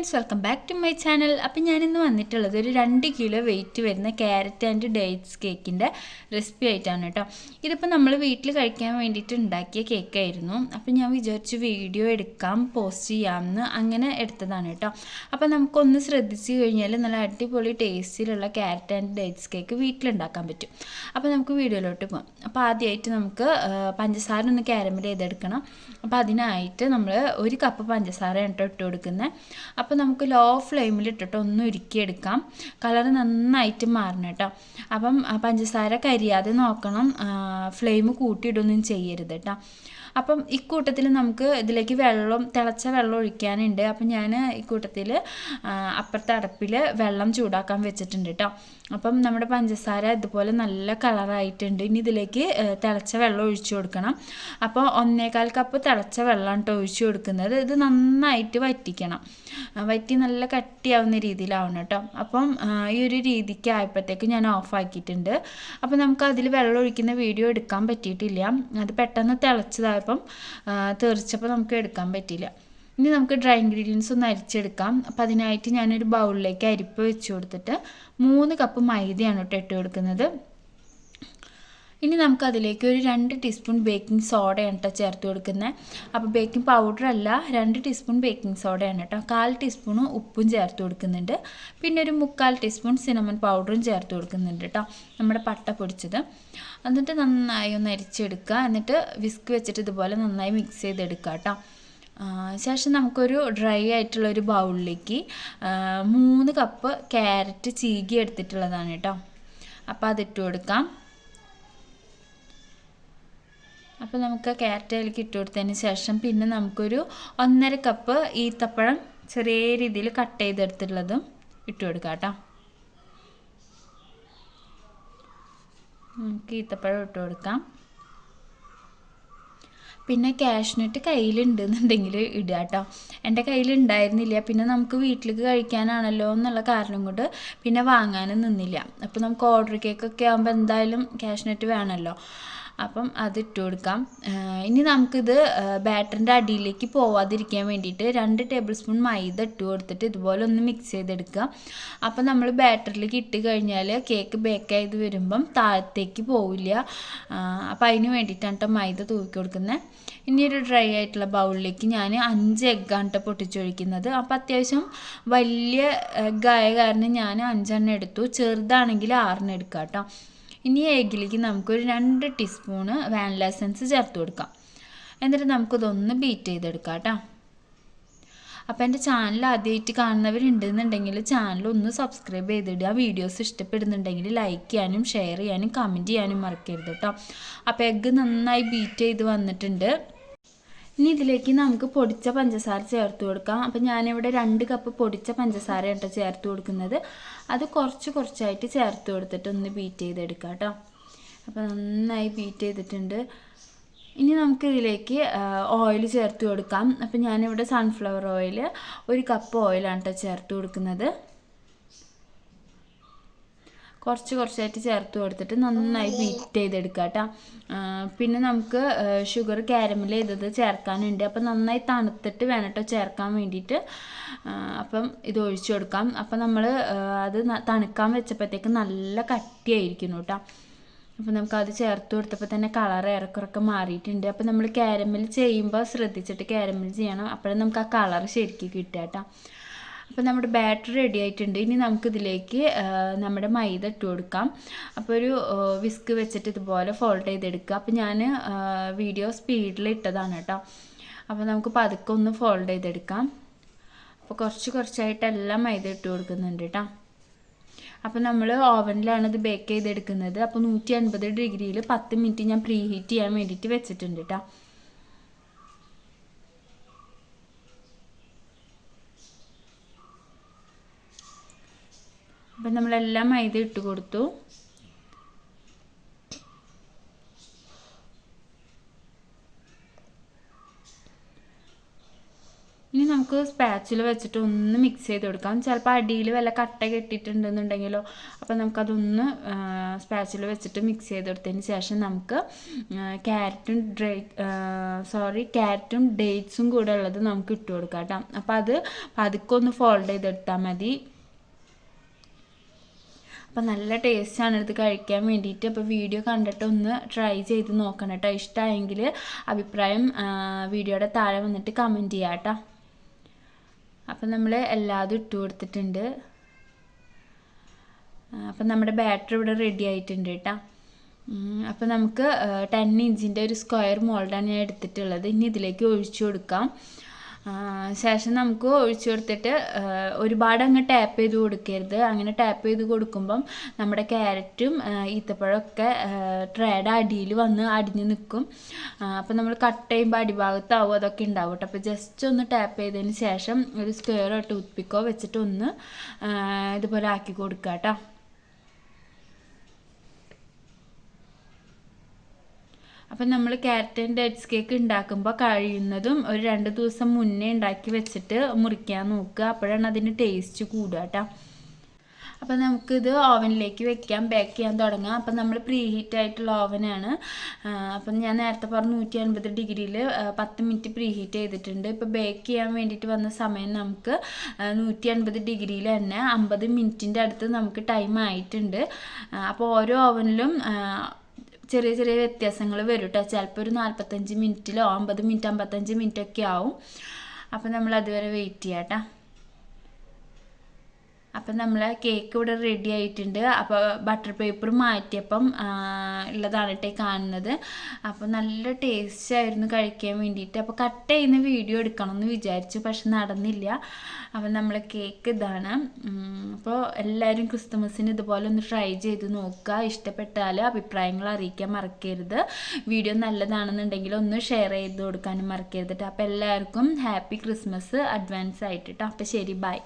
Friends welcome back to my channel. അപ്പം ഞാനിന്ന് വന്നിട്ടുള്ളത് ഒരു രണ്ട് കിലോ വെയിറ്റ് വരുന്ന ക്യാരറ്റ് ആൻഡ് ഡേറ്റ്സ് കേക്കിന്റെ റെസിപ്പി ആയിട്ടാണ് കേട്ടോ. ഇതിപ്പോൾ നമ്മൾ വീട്ടിൽ കഴിക്കാൻ വേണ്ടിയിട്ട് ഉണ്ടാക്കിയ കേക്കായിരുന്നു. അപ്പം ഞാൻ വിചാരിച്ചു വീഡിയോ എടുക്കാം പോസ്റ്റ് ചെയ്യാമെന്ന് അങ്ങനെ എടുത്തതാണ് കേട്ടോ. അപ്പം നമുക്കൊന്ന് ശ്രദ്ധിച്ച് കഴിഞ്ഞാൽ നല്ല അടിപൊളി ടേസ്റ്റിലുള്ള ക്യാരറ്റ് ആൻഡ് ഡേറ്റ്സ് കേക്ക് വീട്ടിലുണ്ടാക്കാൻ പറ്റും. അപ്പോൾ നമുക്ക് വീഡിയോയിലോട്ട് പോകാം അപ്പോൾ ആദ്യമായിട്ട് നമുക്ക് പഞ്ചസാര ഒന്ന് കാരമൽ ചെയ്തെടുക്കണം. അപ്പോൾ അതിനായിട്ട് നമ്മൾ ഒരു കപ്പ് പഞ്ചസാര കേട്ടോ ഇട്ട് കൊടുക്കുന്നത്. അപ്പോൾ നമുക്ക് ലോ ഫ്ലെയിമിൽ ഇട്ടിട്ട് ഒന്ന് ഉരുക്കിയെടുക്കാം. കളർ നന്നായിട്ട് മാറണം കേട്ടോ. അപ്പം പഞ്ചസാര കരിയാതെ നോക്കണം. ഫ്ലെയിം കൂട്ടിയിടൊന്നും ചെയ്യരുത് കേട്ടോ. അപ്പം ഇക്കൂട്ടത്തിൽ നമുക്ക് ഇതിലേക്ക് വെള്ളം തിളച്ച വെള്ളം ഒഴിക്കാനുണ്ട്. അപ്പം ഞാൻ ഇക്കൂട്ടത്തിൽ അപ്പുറത്തെ അടപ്പിൽ വെള്ളം ചൂടാക്കാൻ വെച്ചിട്ടുണ്ട് കേട്ടോ. അപ്പം നമ്മുടെ പഞ്ചസാര ഇതുപോലെ നല്ല കളറായിട്ടുണ്ട്. ഇനി ഇതിലേക്ക് തിളച്ച വെള്ളം ഒഴിച്ചു കൊടുക്കണം. അപ്പോൾ ഒന്നേകാൽ കപ്പ് തിളച്ച വെള്ളം കേട്ടോ ഒഴിച്ചു കൊടുക്കുന്നത്. ഇത് നന്നായിട്ട് വറ്റിക്കണം. വറ്റി നല്ല കട്ടിയാവുന്ന രീതിയിലാവണം കേട്ടോ. അപ്പം ഈ ഒരു രീതിക്ക് ആയപ്പോഴത്തേക്ക് ഞാൻ ഓഫാക്കിയിട്ടുണ്ട് അപ്പോൾ നമുക്ക് അതിൽ വെള്ളം ഒഴിക്കുന്ന വീഡിയോ എടുക്കാൻ പറ്റിയിട്ടില്ല. അത് പെട്ടെന്ന് തിളച്ചതായപ്പം ആ, തെറിച്ചപ്പോൾ നമുക്ക് എടുക്കാൻ പറ്റില്ല ഇനി നമുക്ക് ഡ്രൈ ഇൻഗ്രീഡിയൻസ് ഒന്ന് അരിച്ചെടുക്കാം. അപ്പോൾ അതിനായിട്ട് ഞാനൊരു ബൗളിലേക്ക് അരിപ്പ് വെച്ച് കൊടുത്തിട്ട് മൂന്ന് കപ്പ് മൈദയാണ് കേട്ടോ ഇട്ട് കൊടുക്കുന്നത്. ഇനി നമുക്ക് അതിലേക്ക് ഒരു രണ്ട് ടീസ്പൂൺ ബേക്കിംഗ് സോഡയാണ് കേട്ടോ ചേർത്ത് കൊടുക്കുന്നത് അപ്പോൾ ബേക്കിംഗ് പൗഡർ അല്ല രണ്ട് ടീസ്പൂൺ ബേക്കിംഗ് സോഡയാണ് കേട്ടോ കാൽ ടീസ്പൂൺ ഉപ്പും ചേർത്ത് കൊടുക്കുന്നുണ്ട്. പിന്നെ ഒരു മുക്കാൽ ടീസ്പൂൺ സിനമൺ പൗഡറും ചേർത്ത് കൊടുക്കുന്നുണ്ട് കേട്ടോ നമ്മുടെ പട്ട പൊടിച്ചത്. എന്നിട്ട് നന്നായി ഒന്ന് അരിച്ചെടുക്കുക. എന്നിട്ട് വിസ്ക് വെച്ചിട്ട് ഇതുപോലെ നന്നായി മിക്സ് ചെയ്തെടുക്കുക കേട്ടോ ശേഷം നമുക്കൊരു ഡ്രൈ ആയിട്ടുള്ള ഒരു ബൗളിലേക്ക് മൂന്ന് കപ്പ് ക്യാരറ്റ് ചീകി എടുത്തിട്ടുള്ളതാണ് കേട്ടോ അപ്പോൾ അതിട്ട് കൊടുക്കാം. അപ്പോൾ നമുക്ക് ക്യാരറ്റ് അതിലേക്ക് ഇട്ട് കൊടുത്തതിന് ശേഷം പിന്നെ നമുക്കൊരു ഒന്നര കപ്പ് ഈത്തപ്പഴം ചെറിയ രീതിയിൽ കട്ട് ചെയ്തെടുത്തിട്ടുള്ളതും ഇട്ട് കൊടുക്കാം കേട്ടോ. നമുക്ക് ഈത്തപ്പഴം ഇട്ട് കൊടുക്കാം. പിന്നെ കാഷ്നട്ട് കയ്യിലുണ്ടെന്നുണ്ടെങ്കിൽ ഇടുക കേട്ടോ. എന്റെ കയ്യിലുണ്ടായിരുന്നില്ല. പിന്നെ നമുക്ക് വീട്ടിലേക്ക് കഴിക്കാനാണല്ലോ എന്നുള്ള കാരണം കൊണ്ട് പിന്നെ വാങ്ങാനും നിന്നില്ല. അപ്പോൾ നമുക്ക് ഓർഡർ കേക്കൊക്കെ ആകുമ്പോൾ എന്തായാലും കാഷ്നട്ട് വേണമല്ലോ. അപ്പം അത് ഇട്ട് കൊടുക്കാം ഇനി നമുക്കിത് ബാറ്ററിന്റെ അടിയിലേക്ക് പോവാതിരിക്കാൻ വേണ്ടിയിട്ട് രണ്ട് ടേബിൾ സ്പൂൺ മൈദ ഇട്ട് കൊടുത്തിട്ട് ഇതുപോലെ ഒന്ന് മിക്സ് ചെയ്തെടുക്കുക. അപ്പം നമ്മൾ ബാറ്ററിലേക്ക് ഇട്ട് കഴിഞ്ഞാൽ കേക്ക് ബേക്ക് വരുമ്പം താഴത്തേക്ക് പോവില്ല. അപ്പം അതിന് വേണ്ടിയിട്ടാണ് കേട്ടോ മൈദ തൂക്കി കൊടുക്കുന്നത്. ഇനി ഒരു ഡ്രൈ ആയിട്ടുള്ള ബൗളിലേക്ക് ഞാൻ അഞ്ച് എഗ്ഗാണ് കേട്ടോ പൊട്ടിച്ചൊഴിക്കുന്നത്. അപ്പം അത്യാവശ്യം വലിയ എഗ്ഗായ കാരണം ഞാൻ അഞ്ചെണ്ണം എടുത്തു. ചെറുതാണെങ്കിൽ ആറെണ്ണം എടുക്കാം കേട്ടോ ഇനി എഗ്ഗിലേക്ക് നമുക്കൊരു രണ്ട് ടീസ്പൂണ് വാനില എസൻസ് ചേർത്ത് കൊടുക്കാം. എന്നിട്ട് നമുക്കിതൊന്ന് ബീറ്റ് ചെയ്തെടുക്കാം കേട്ടോ. അപ്പോൾ എന്റെ ചാനൽ ആദ്യമായിട്ട് കാണുന്നവരുണ്ടെന്നുണ്ടെങ്കിൽ ചാനൽ ഒന്ന് സബ്സ്ക്രൈബ് ചെയ്തിടുക. വീഡിയോസ് ഇഷ്ടപ്പെടുന്നുണ്ടെങ്കിൽ ലൈക്ക് ചെയ്യാനും ഷെയർ ചെയ്യാനും കമന്റ് ചെയ്യാനും മറക്കരുത് കേട്ടോ. അപ്പോൾ എഗ്ഗ് നന്നായി ബീറ്റ് ചെയ്ത് വന്നിട്ടുണ്ട്. ഇനി ഇതിലേക്ക് നമുക്ക് പൊടിച്ച പഞ്ചസാര ചേർത്ത് കൊടുക്കാം. അപ്പം ഞാനിവിടെ രണ്ട് കപ്പ് പൊടിച്ച പഞ്ചസാര കേട്ടോ ചേർത്ത് കൊടുക്കുന്നത്. അത് കുറച്ച് കുറച്ചായിട്ട് ചേർത്ത് കൊടുത്തിട്ട് ഒന്ന് ബീറ്റ് ചെയ്തെടുക്കാം കേട്ടോ. അപ്പോൾ നന്നായി ബീറ്റ് ചെയ്തിട്ടുണ്ട്. ഇനി നമുക്ക് ഇതിലേക്ക് ഓയിൽ ചേർത്ത് കൊടുക്കാം. അപ്പം ഞാനിവിടെ സൺഫ്ലവർ ഓയിൽ ഒരു കപ്പ് ഓയിലാണ് കേട്ടോ ചേർത്ത് കൊടുക്കുന്നത്. കുറച്ച് കുറച്ചായിട്ട് ചേർത്ത് കൊടുത്തിട്ട് നന്നായി ബീറ്റ് ചെയ്തെടുക്കുക കേട്ടോ പിന്നെ നമുക്ക് ഷുഗർ കാരമൽ ചെയ്തത് ചേർക്കാനുണ്ട്. അപ്പം നന്നായി തണുത്തിട്ട് വേണം കേട്ടോ ചേർക്കാൻ വേണ്ടിയിട്ട്. അപ്പം ഇത് ഒഴിച്ചു കൊടുക്കാം. അപ്പം നമ്മൾ അത് തണുക്കാൻ വെച്ചപ്പോഴത്തേക്ക് നല്ല കട്ടിയായിരിക്കുന്നു കേട്ടോ അപ്പോൾ നമുക്ക് അത് ചേർത്ത് കൊടുത്തപ്പോൾ തന്നെ കളർ ഏറെക്കുറൊക്കെ മാറിയിട്ടുണ്ട്. അപ്പോൾ നമ്മൾ കാരമൽ ചെയ്യുമ്പോൾ ശ്രദ്ധിച്ചിട്ട് കാരമൽ ചെയ്യണം. അപ്പോഴേ നമുക്ക് ആ കളർ ശരിക്കും കിട്ടുക കേട്ടോ അപ്പോൾ നമ്മുടെ ബാറ്റർ റെഡി ആയിട്ടുണ്ട്. ഇനി നമുക്കിതിലേക്ക് നമ്മുടെ മൈദ ഇട്ട് കൊടുക്കാം. അപ്പോൾ ഒരു വിസ്ക് വെച്ചിട്ട് ഇതുപോലെ ഫോൾഡ് ചെയ്തെടുക്കുക. അപ്പോൾ ഞാൻ വീഡിയോ സ്പീഡിൽ ഇട്ടതാണ് കേട്ടോ. അപ്പോൾ നമുക്ക് പതുക്കെ ഒന്ന് ഫോൾഡ് ചെയ്തെടുക്കാം. അപ്പോൾ കുറച്ച് കുറച്ചായിട്ട് എല്ലാം മൈദ ഇട്ട് കൊടുക്കുന്നുണ്ട് കേട്ടോ. അപ്പോൾ നമ്മൾ ഓവനിലാണ് ഇത് ബേക്ക് ചെയ്തെടുക്കുന്നത്. അപ്പോൾ നൂറ്റി അൻപത് ഡിഗ്രിയിൽ പത്ത് മിനിറ്റ് ഞാൻ പ്രീ ഹീറ്റ് ചെയ്യാൻ വേണ്ടിയിട്ട് വെച്ചിട്ടുണ്ട് കേട്ടോ. അപ്പം നമ്മളെല്ലാം മൈദ ഇട്ട് കൊടുത്തു. ഇനി നമുക്ക് സ്പാച്ചിൽ വെച്ചിട്ട് ഒന്ന് മിക്സ് ചെയ്ത് കൊടുക്കാം. ചിലപ്പോൾ അടിയിൽ വല്ല കട്ട കെട്ടിയിട്ടുണ്ടെന്നുണ്ടെങ്കിലോ അപ്പോൾ നമുക്കതൊന്ന് സ്പാച്ചിൽ വെച്ചിട്ട് മിക്സ് ചെയ്ത് കൊടുത്തതിന് ശേഷം നമുക്ക് ക്യാരറ്റും ഡ്രൈ സോറി ക്യാരറ്റും ഡേറ്റ്സും കൂടെ ഉള്ളത് നമുക്ക് ഇട്ട് കൊടുക്കാം കേട്ടോ. അപ്പോൾ അത് പതുക്കെ ഒന്ന് ഫോൾഡ് ചെയ്തെടുത്താൽ മതി. അപ്പം നല്ല ടേസ്റ്റാണ് ഇത് കഴിക്കാൻ വേണ്ടിയിട്ട്. അപ്പോൾ വീഡിയോ കണ്ടിട്ട് ഒന്ന് ട്രൈ ചെയ്ത് നോക്കണം കേട്ടോ. ഇഷ്ടമായെങ്കിൽ അഭിപ്രായം വീഡിയോയുടെ താഴെ വന്നിട്ട് കമന്റ് ചെയ്യാം കേട്ടോ. അപ്പം നമ്മൾ എല്ലാതും ഇട്ട് കൊടുത്തിട്ടുണ്ട്. അപ്പം നമ്മുടെ ബാറ്ററി ഇവിടെ റെഡി ആയിട്ടുണ്ട് കേട്ടോ. അപ്പം നമുക്ക് ടെൻ ഇഞ്ചിന്റെ ഒരു സ്ക്വയർ മോൾഡാണ് ഞാൻ എടുത്തിട്ടുള്ളത്. ഇനി ഇതിലേക്ക് ഒഴിച്ചു കൊടുക്കാം. ശേഷം നമുക്ക് ഒഴിച്ചു കൊടുത്തിട്ട് ഒരുപാട് അങ്ങ് ടാപ്പ് ചെയ്ത് കൊടുക്കരുത്. അങ്ങനെ ടാപ്പ് ചെയ്ത് കൊടുക്കുമ്പം നമ്മുടെ ക്യാരറ്റും ഈത്തപ്പഴമൊക്കെ ട്രേഡ് അടിയിൽ വന്ന് അടിഞ്ഞ് നിൽക്കും. അപ്പം നമ്മൾ കട്ട് ചെയ്യുമ്പോൾ അടിഭാഗത്താവും അതൊക്കെ ഉണ്ടാവും കേട്ടോ. അപ്പോൾ ജസ്റ്റ് ഒന്ന് ടാപ്പ് ചെയ്തതിന് ശേഷം ഒരു സ്ക്വയറോ ടൂത്ത് പിക്കോ വെച്ചിട്ട് ഒന്ന് ഇതുപോലെ ആക്കി കൊടുക്കുക കേട്ടോ അപ്പം നമ്മൾ ക്യാരറ്റ് ആൻഡ് ഡേറ്റ്സ് കേക്ക് ഉണ്ടാക്കുമ്പോൾ കഴിയുന്നതും ഒരു രണ്ട് ദിവസം മുന്നേ ഉണ്ടാക്കി വെച്ചിട്ട് മുറിക്കാൻ നോക്കുക. അപ്പോഴാണ് അതിന് ടേസ്റ്റ് കൂടുക കേട്ടോ. അപ്പം നമുക്കിത് ഓവനിലേക്ക് വെക്കാം ബേക്ക് ചെയ്യാൻ തുടങ്ങാം. അപ്പം നമ്മൾ പ്രീ ഹീറ്റ് ആയിട്ടുള്ള ഓവനാണ് അപ്പം ഞാൻ നേരത്തെ പറഞ്ഞ നൂറ്റി അൻപത് ഡിഗ്രിയിൽ പത്ത് മിനിറ്റ് പ്രീ ഹീറ്റ് ചെയ്തിട്ടുണ്ട്. ഇപ്പോൾ ബേക്ക് ചെയ്യാൻ വേണ്ടിയിട്ട് വന്ന സമയം നമുക്ക് നൂറ്റി അൻപത് ഡിഗ്രിയിൽ തന്നെ അമ്പത് മിനിറ്റിന്റെ അടുത്ത് നമുക്ക് ടൈം ആയിട്ടുണ്ട്. അപ്പോൾ ഓരോ ഓവനിലും ചെറിയ ചെറിയ വ്യത്യാസങ്ങൾ വരും കേട്ടോ ചിലപ്പോൾ ഒരു നാൽപ്പത്തഞ്ച് മിനിറ്റിലോ അമ്പത് മിനിറ്റ് അമ്പത്തഞ്ച് മിനിറ്റൊക്കെ ആവും. അപ്പം നമ്മൾ അതുവരെ വെയിറ്റ് ചെയ്യാം കേട്ടോ അപ്പം നമ്മൾ കേക്ക് ഇവിടെ റെഡി ആയിട്ടുണ്ട്. അപ്പോൾ ബട്ടർ പേപ്പർ മാറ്റിയപ്പം ഉള്ളതാണ് കേട്ടോ കാണുന്നത്. അപ്പോൾ നല്ല ടേസ്റ്റ് ആയിരുന്നു കഴിക്കാൻ വേണ്ടിയിട്ട്. അപ്പോൾ കട്ട് ചെയ്യുന്ന വീഡിയോ എടുക്കണം എന്ന് വിചാരിച്ചു പക്ഷെ നടന്നില്ല. അപ്പം നമ്മൾ കേക്ക് ഇതാണ്. അപ്പോൾ എല്ലാവരും ക്രിസ്തുമസിന് ഇതുപോലെ ഒന്ന് ട്രൈ ചെയ്ത് നോക്കുക. ഇഷ്ടപ്പെട്ടാൽ അഭിപ്രായങ്ങൾ അറിയിക്കാൻ മറക്കരുത്. വീഡിയോ നല്ലതാണെന്നുണ്ടെങ്കിൽ ഒന്ന് ഷെയർ ചെയ്ത് കൊടുക്കാനും മറക്കരുത് അപ്പോൾ എല്ലാവർക്കും ഹാപ്പി ക്രിസ്മസ് അഡ്വാൻസ് ആയിട്ട് കേട്ടോ അപ്പോൾ ശരി ബൈ